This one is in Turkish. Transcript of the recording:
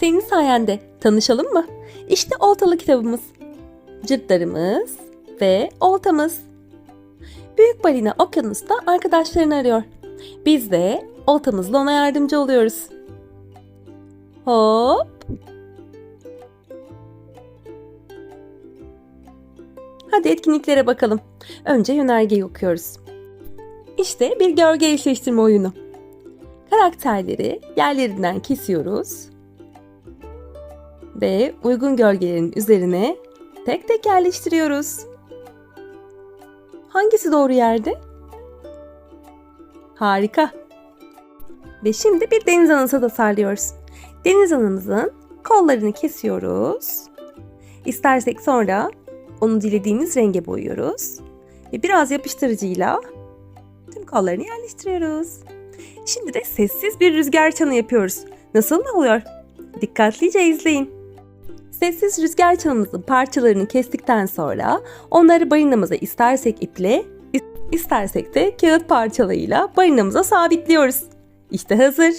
Senin sayende tanışalım mı? İşte oltalı kitabımız. Cırtlarımız ve oltamız. Büyük balina okyanusta arkadaşlarını arıyor. Biz de oltamızla ona yardımcı oluyoruz. Hop. Hadi etkinliklere bakalım. Önce yönergeyi okuyoruz. İşte bir gölge eşleştirme oyunu. Karakterleri yerlerinden kesiyoruz ve uygun gölgelerin üzerine tek tek yerleştiriyoruz. Hangisi doğru yerde? Harika. Ve şimdi bir deniz anası tasarlıyoruz. Deniz anamızın kollarını kesiyoruz. İstersek sonra onu dilediğimiz renge boyuyoruz. Ve biraz yapıştırıcıyla tüm kollarını yerleştiriyoruz. Şimdi de sessiz bir rüzgar çanı yapıyoruz. Nasıl mı oluyor? Dikkatlice izleyin. Sessiz rüzgar çanımızın parçalarını kestikten sonra onları balinamıza istersek iple, istersek de kağıt parçalarıyla balinamıza sabitliyoruz. İşte hazır.